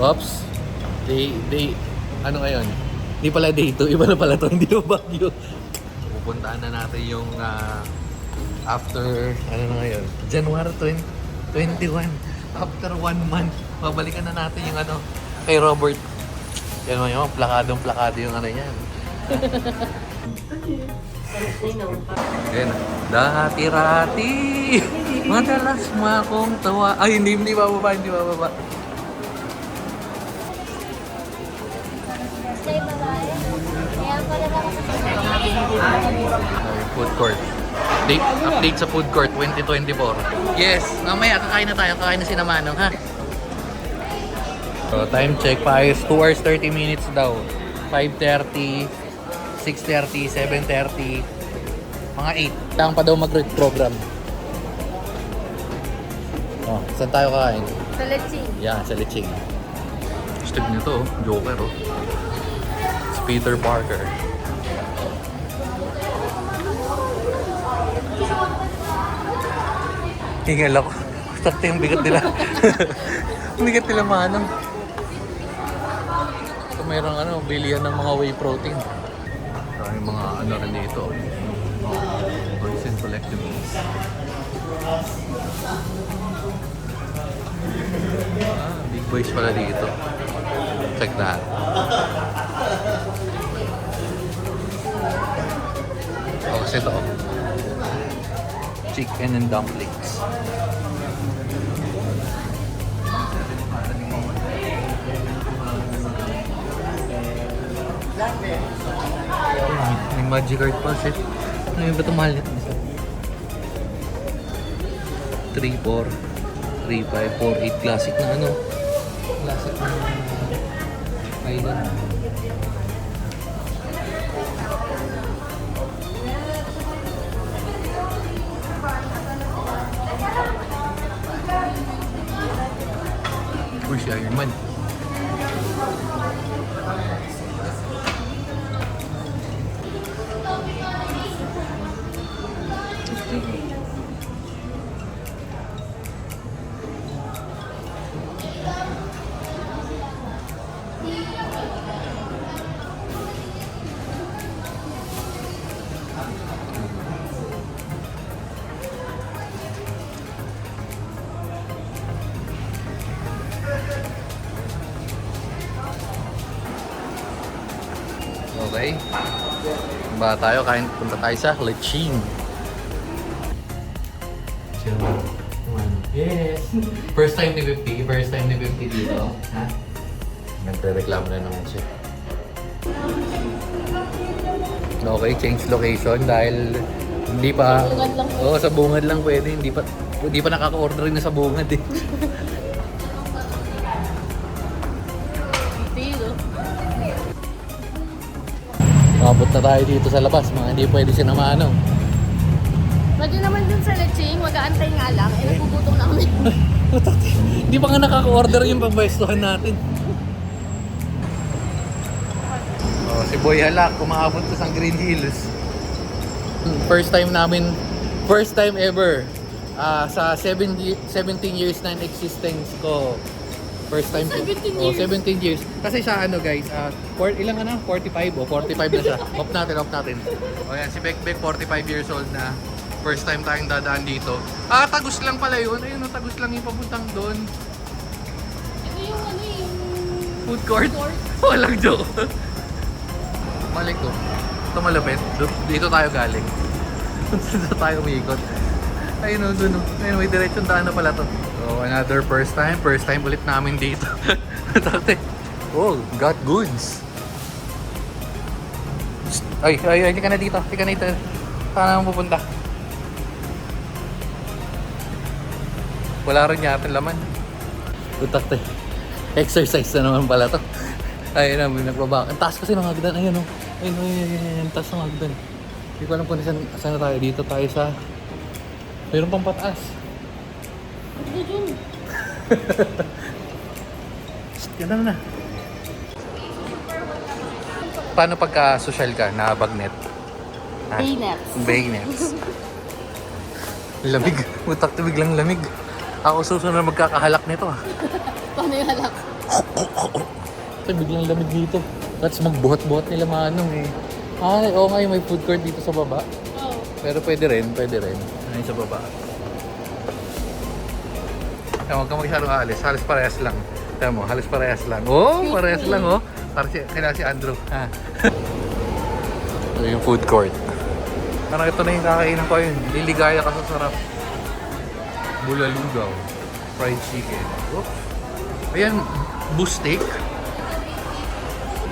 Oops. Day, day, ano ngayon? Hindi pala day 2, iba na pala to, hindi na Baguio. Pupuntaan na natin yung ah, after, ano na ngayon? January 20, 21. After one month, babalikan na natin yung ano, kay Robert. Yan mo yun, plakadong plakado yung ano yan. Yan, dati-rati, madalas mo akong tawa. Ay, hindi, hindi bababa, hindi bababa. Sa babae. Kaya pala food court. Update, update sa food court 2024. Yes, mamaya kakain na tayo. Kakain na si Namanong, ha? So, time check pa is 2 hours 30 minutes daw. 5.30, 6.30, 7.30, mga 8. Kailangan pa daw mag-read program. Oh, saan tayo kakain? Sa leching. Yan, sa Leching. Stig nito, oh. Joker, oh. Peter Parker. Hingal ako. Sakto yung bigat nila. bigat nila manang. So, mayroong ano, bilihan ng mga whey protein. Yung mga ano rin dito. Oh, toys and collectibles. Ah, big boys pala dito. Check that. Kasi ito. Chicken and dumplings. May magic card pa, shit. Ano yung ba ito mahal nito? 3, 4, 3, 5, 4, 8. Classic na ano. Classic na island. Okay. Ba tayo, kain punta tayo sa Leching. Yes. First time ni 50, first time ni 50 dito. Ha? Nagre-reklamo na naman siya. Okay, change location dahil hindi pa... Bungad lang. Oo, sa bungad lang pwede. Hindi pa, hindi pa nakaka-order na sa bungad eh. Mabot na tayo dito sa labas, mga hindi pwede sinamaano. Pwede naman dun sa leching, mag-aantay nga lang. Eh, nagugutom na kami. Hindi pa nga nakaka-order yung pambayastuhan natin. Oh, si Boy Halak, kumaabot sa San Green Hills. First time namin, first time ever, ah, sa 7 ye- 17 years na in existence ko. First time ko. 17 Oh, years? 17 years. Kasi sa ano guys, ah, for, ilang ano? 45 o 45 na siya. off natin, off natin. O yan, si Bekbek 45 years old na. First time tayong dadaan dito. Ah, tagus lang pala yun. Ayun, oh, tagus lang yung papuntang doon. Ito yung ano yung... Food court? Court? Walang joke. Balik ko. Ito malapit. Dito tayo galing. Dito tayo umikot. Ayun o, dun o. Ayun, may diretsyon daan na pala to. So, another first time. First time ulit namin dito. Dati. Oh, got goods. Ay, ay, ay, hindi ka na dito. Hindi ka na dito. Saan naman pupunta? Wala rin yata laman. Utak tayo. Exercise na naman pala to. Ayun na, may nagbaba. Ang taas kasi ng hagdan. Ayun o. Ayun o, ayun, ayun, ayun. Ang taas ng hagdan. Hindi ko alam kung saan, saan na tayo. Dito tayo sa... Mayroon pang pataas. Ganda na. Paano pagka social ka na bagnet? Peanuts. Baynets. lamig. Utak to biglang lamig. Ako susunod na magkakahalak nito ah. Paano yung halak? Kasi biglang lamig dito. Let's magbuhat-buhat nila manong eh. Ay, oo nga yung may food court dito sa baba. Oh. Pero pwede rin, pwede rin. Ayun sa baba. Kaya huwag kang masyadong aalis. Halos parehas lang. Kaya mo, halos parehas lang. Oh, parehas lang oh. Para si, kailangan si Andrew. Ha? Ito yung food court. Parang ito na yung kakainan ko yun. Liligaya ka sa sarap. Bulalugaw. Fried chicken. Oops. Ayan, boost steak.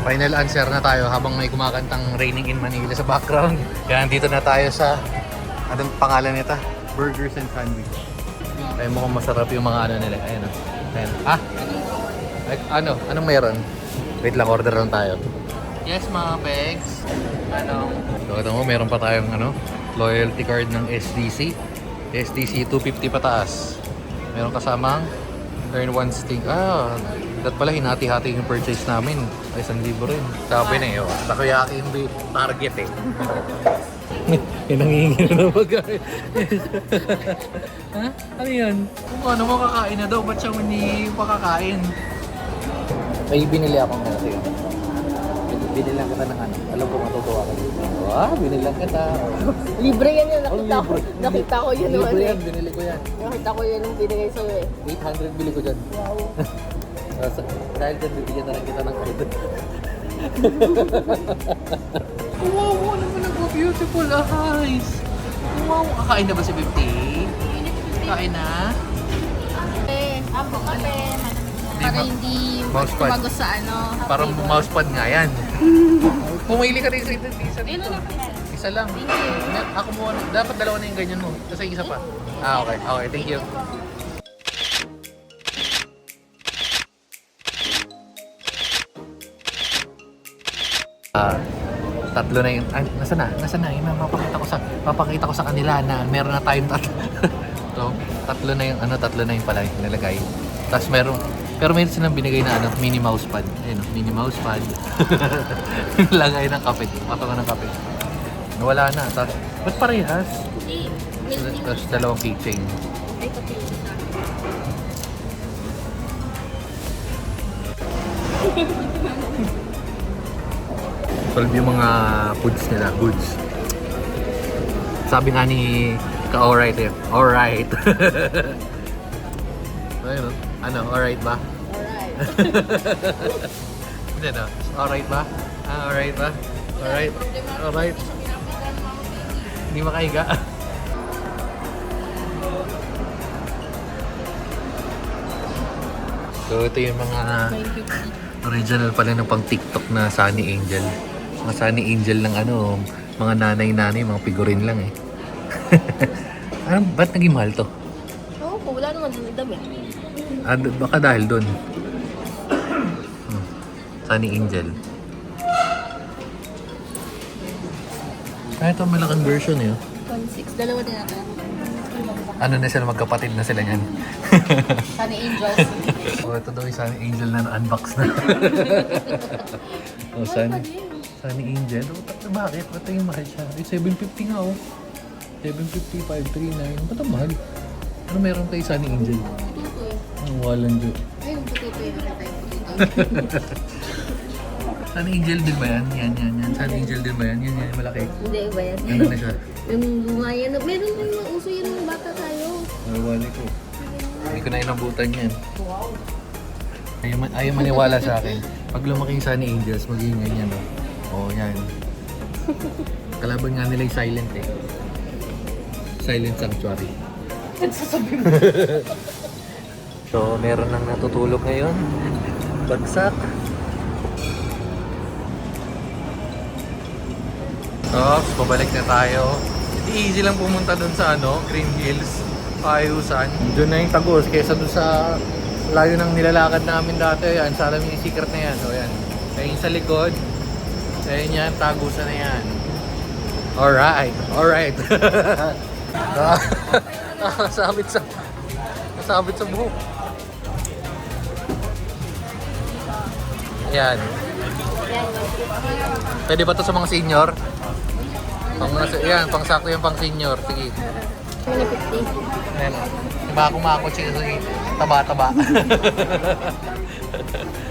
Final answer na tayo habang may kumakantang Raining in Manila sa background. Kaya nandito na tayo sa, anong pangalan nito? Burgers and Sandwich. Ay mukhang masarap yung mga ano nila. Ayan o. Ayan. Ah! Ay, ano? Anong meron? Wait lang, order lang tayo. Yes, mga pegs. Ano? So, ito mo, meron pa tayong ano, loyalty card ng SDC. SDC 250 pataas. Meron kasamang earn one stick. Ah, dat pala hinati-hati yung purchase namin. Ay, isang libo rin. Sabi na eh, oh. Takoyaki yung bi- target eh. Yung nangihingi na pagkain. ha? Ano yan? Kung ano mo kakain na daw, ba't siya hindi pakakain? May binili akong ano sa'yo. Binilang kita ng ano. Alam ko matutuwa ka dito. Ah, binilang kita. Libre yan yun. Nakita Oh, ko. libre. Nakita ko yun naman Libre eh. yan, binili ko yan. Nakita ko yun yung binigay sa'yo eh. 800 bili ko dyan. Wow. Kasi dahil dyan, bibigyan na lang kita ng card. wow, ano mo nag-beautiful eyes. Wow, kakain na ba si 50? Kain na? Eh, ako kape. Para hindi mousepad. tumagos sa ano. Parang mousepad nga yan. Pumili ka rin sa ito. Isa Ayun dito. na lang. Isa lang. Na- Ako mo, dapat dalawa na yung ganyan mo. Kasi isa pa. Ah, okay. Okay, thank you. Ah, tatlo na yung, ah, nasa na? Nasa na? Yung mapakita ko sa, papakita ko sa kanila na meron na tayong tatlo. so, tatlo na yung, ano, tatlo na yung pala yung nilagay. Tapos meron, pero meron silang binigay na ano, mini mouse pad. Ayun, oh, mini mouse pad. Lagay ng kape, patungan ng kape. Nawala na. Tapos, ba't parehas? Hindi. Tapos dalawang keychain. Ay, kape. Solve yung mga foods nila, goods. Sabi nga ni ka-alright eh. Alright. Ayun, oh. Ano, alright ba? Alright. Hindi no? Alright ba? Ah, alright ba? Alright. Alright. Hindi makahiga. so ito yung mga 950. original pala ng pang TikTok na Sunny Angel. Mga Sunny Angel ng ano, mga nanay-nanay, mga figurine lang eh. ano, ba't naging mahal to? Oo, oh, wala naman din damit. Ah, baka dahil doon. Hmm. Sunny Angel. Ah, ito malaking version eh. oh. 1.6. Dalawa din natin. Ano na sila, magkapatid na sila niyan. Sunny Angels. oh, ito daw yung Sunny Angel na na-unbox na. oh, Sunny, Sunny Angel. Oh, ta- bakit? Ba't yung mahal siya? Eh, 750 nga oh. 750, 539. Ba't ang mahal? Ano meron kay Sunny Angel? Ang walang jo. Ayun, eh. Nakita yung puto. Sunny Angel din ba yan? Yan, yan, yan. Sunny Angel din ba yan? Yan, yan, malaki. Hindi, iba yan. Ano na siya? Yung bunga yan. Meron mga uso yan ng bata tayo. Nawali ko. Hindi ko na inabutan yan. Ayaw, man- ayaw maniwala sa akin. Pag lumaki yung Sunny Angels, magiging ganyan, no? Oo, oh, yan. Kalaban nga nila yung silent eh. Silent Sanctuary. so, meron nang natutulog ngayon. Bagsak. Tapos, pabalik na tayo. Easy lang pumunta dun sa ano, Green Hills, Ayusan. Doon na yung tagos, kesa dun sa layo ng nilalakad namin dati. Yan, sa alam yung secret na yan. O yan. Kaya yung sa likod, ayun yan, tagusan na yan. Alright, alright. Nakasabit sa, nasabit sa buhok. Yan. Pwede ba to sa mga senior? Pang, yan, pang sakto yung pang senior. Sige. 150. Ayan o. Diba ako makakot siya kasi taba-taba.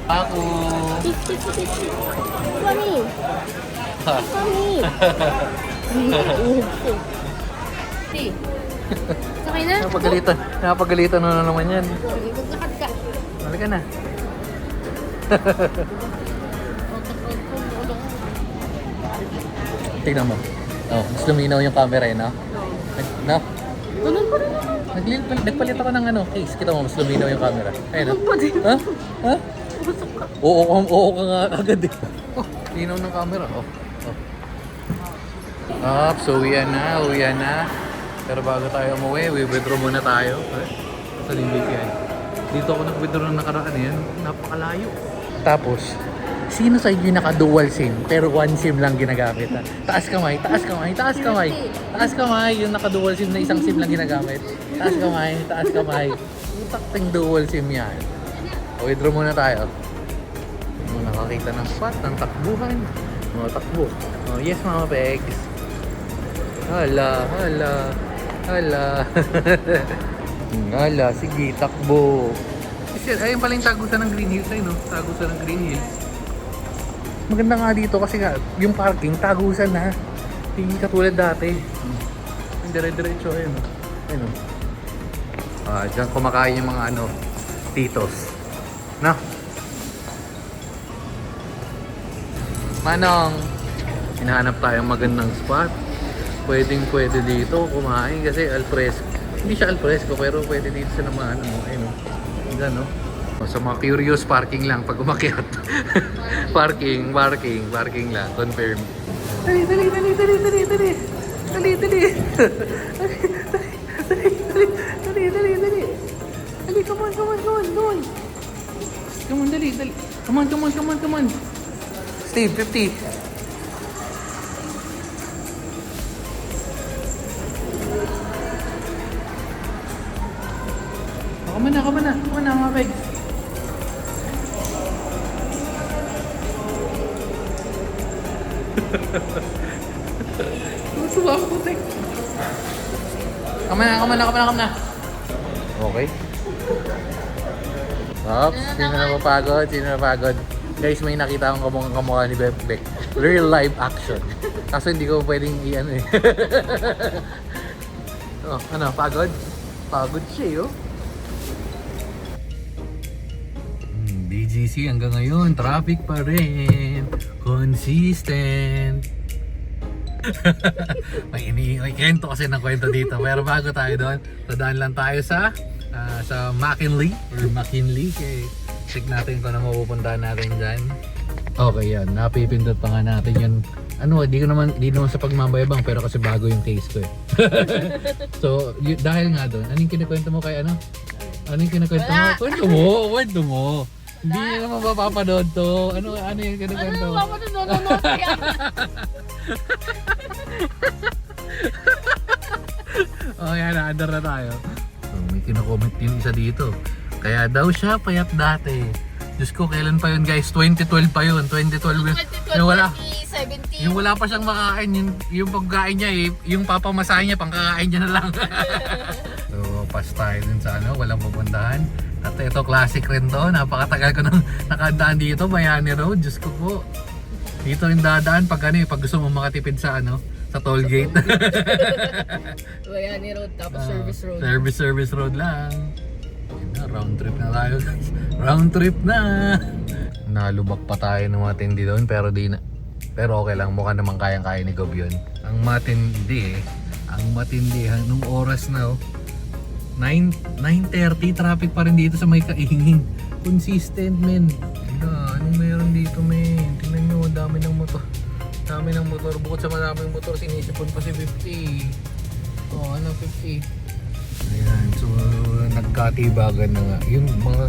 Ako. Mami! Ha. Mami! Si. Sakay na? Napagalitan. Napagalitan na naman yan. Maglakad ka. Halika na. Tignan mo. Oh, mas luminaw yung camera eh, no? Nag, no? Ganun pa rin. Naglil, nagpalit ako ng ano, case. Kita mo, mas luminaw yung camera. Ayun, no? Ganun pa din. Ha? Ha? Oo, oo, oo ka nga agad eh. Oh, linaw ng camera. Oh. oh. Up, so uwian na, uwian na. Pero bago tayo umuwi, withdraw muna tayo. Eh, Sa yan. Dito ako nag-withdraw ng nakaraan yan. Napakalayo. Tapos, sino sa inyo naka-dual SIM pero one SIM lang ginagamit? Ha? Taas kamay, taas kamay, taas kamay. Taas kamay, yung naka-dual SIM na isang SIM lang ginagamit. Taas kamay, taas kamay. Utak ting dual SIM yan. Withdraw muna tayo. Nung nakakita ng spot, ng takbuhan. Mga takbo. Oh, yes, mga pegs. Hala, hala, hala. hala, sige, takbo. Kasi ayun pala yung tagusan ng Green Hills ay no? Tagusan ng Green Hills. Maganda nga dito kasi nga, yung parking, tagusan na. Hindi katulad dati. Yung dire-diretso, ayun. no? Ayun. no? Ah, dyan kumakain yung mga ano, titos. Na? Manong, hinahanap tayong magandang spot. Pwedeng pwede dito kumain kasi alfresco. Hindi siya alfresco pero pwede dito sa naman ano, ayun. Diyan no. Sa mga curious parking lang pag umakyat. parking, parking, parking lang, confirm. Dali, dali, dali, dali, dali, dali. Dali, dali. Dali, dali, dali, dali, come on, come on, come on, come on. Come on, dali, dali. Come on, come on, come on, come on. Steve, 50. Ako na, ako na, na, mga bag. Tuwa ako, tek. Kama na, kama na, kama na, kama na. Okay. Ops, sino na mapagod? Sino na mapagod? Guys, may nakita akong kamukha kamukha ni Beb Beck. Real live action. Kaso hindi ko pwedeng i-ano eh. oh, ano, pagod? Pagod siya eh, BGC hanggang ngayon, traffic pa rin. Consistent. may ini may kwento kasi ng kwento dito. Pero bago tayo doon, dadaan lang tayo sa ah, sa McKinley or McKinley. Kaya check natin kung ano mapupuntahan natin dyan. Okay yan, napipindot pa nga natin yun. Ano, di ko naman, di naman sa pagmamayabang pero kasi bago yung case ko eh. so, y- dahil nga doon, anong kinikwento mo kay ano? Anong kinikwento mo? Kwento mo, kwento mo. Hindi niya naman mapapanood to. Ano, ano yung Ano kinikwento yung mo? mama na nanonood kaya? Oh, yan, na-under na tayo. So, may kinakomment yung isa dito. Kaya daw siya payat dati. Diyos ko, kailan pa yun guys? 2012 pa yun. 2012. yun. 2012, Yung wala, 2017. yung wala pa siyang makain, yung, yung pagkain niya eh, yung papamasahe niya, pangkakain niya na lang. so, pass tayo dun sa ano, walang pupuntahan. At ito, classic rin to. Napakatagal ko nang nakadaan dito, Bayani Road. Diyos ko po. Dito yung dadaan pag ano eh, pag gusto mo makatipid sa ano, sa toll gate. Bayani Road, tapos Ah, Service Road. Service, service road lang. Yun na, round trip na tayo guys. Round trip na! Nalubak pa tayo ng matindi doon pero di na. Pero okay lang, mukha naman kayang-kaya ni Gob yun. Ang matindi eh. Ang matindi, nung oras na oh. 9, 9.30, traffic pa rin dito sa may kaingin. Consistent men. Ina, anong meron dito men? Tingnan nyo, ang dami ng motor. Dami ng motor. Bukod sa maraming motor, sinisipon pa si 50. Oh, ano 50? Ayan, so nagkatibagan na nga. Yung mga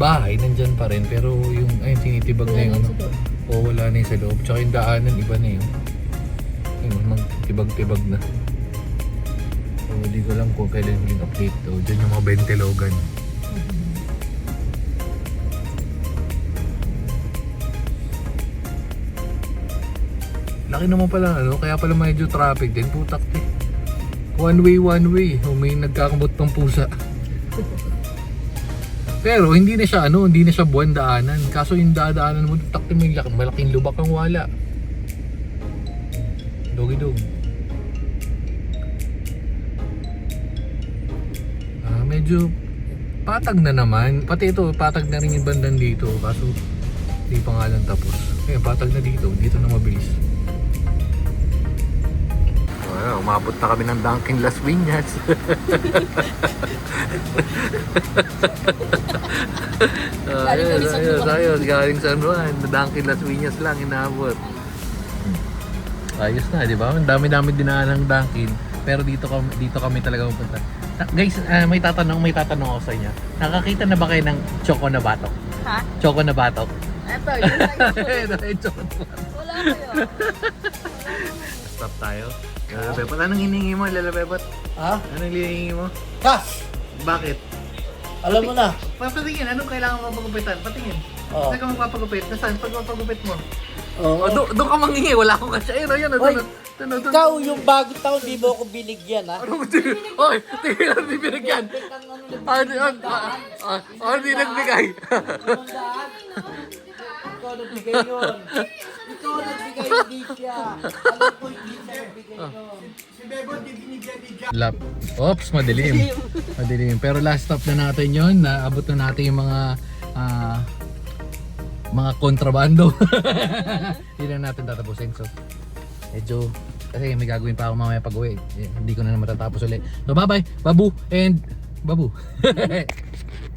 bahay nandyan pa rin pero yung ayun tinitibag na yung ano. O wala na yung sa loob. Tsaka yung daanan iba na yun. Yung magtibag-tibag na. So hindi ko alam kung kailan yung update to. Diyan yung mga bentilogan. Laki naman pala ano, kaya pala medyo traffic din. Putak eh. One way, one way. O may nagkakamot ng pusa. Pero hindi na siya ano, hindi na siya buwan daanan. Kaso yung dadaanan mo, takti mo yung laki, malaking lubak ang wala. Dogi medyo patag na naman. Pati ito, patag na rin yung bandan dito. Kaso hindi pa nga lang tapos. Kaya patag na dito, dito na mabilis. Well, umabot na kami ng Dunkin Las kami sa ayos, Juan. ayos, galing San Juan. Dunkin Las Piñas lang inaabot. Ayos na, di ba? Ang dami-dami dinaan ng Dunkin. Pero dito kami, dito kami talaga pupunta. Ah, Guys, ah, may tatanong, may tatanong ako sa inyo. Nakakita na ba kayo ng choco na batok? Ha? Choco na batok? Eto, yun yun. Ito, yung choco na batok. Wala kayo. Stop tayo. Lala Pepot, anong hiningi mo, Lala Pepot? Ha? Anong hiningi mo? Cash! Bakit? Alam mo na. Papatingin, anong kailangan mo mapagupitan? Patingin. Oo. Saan ka magpapagupit? Nasaan? Pag mapagupit mo? Oo. Oh, do, doon ka mangingi, wala akong kasya. Ayun, ayun, doon. Ikaw yung bagong taon, di mo ako binigyan, ha? Ano mo din? Oy, tingin lang di binigyan. Ah, di, ah, ah, ah, ah, di nagbigay. Limandaan. Ikaw nagbigay yun. Ikaw nagbigay, hindi siya. Alam ko, hindi siya nagbigay yun. Si Bebo, di binigyan ni Jack. Lap. Oops, madilim. Madilim. Pero last stop na natin yon. Naabot na natin yung mga ah, mga kontrabando. Hindi na natin tatapusin. So, medyo kasi may gagawin pa ako mamaya pag uwi. Eh, hindi ko na matatapos ulit. So, bye-bye. Babu and babu.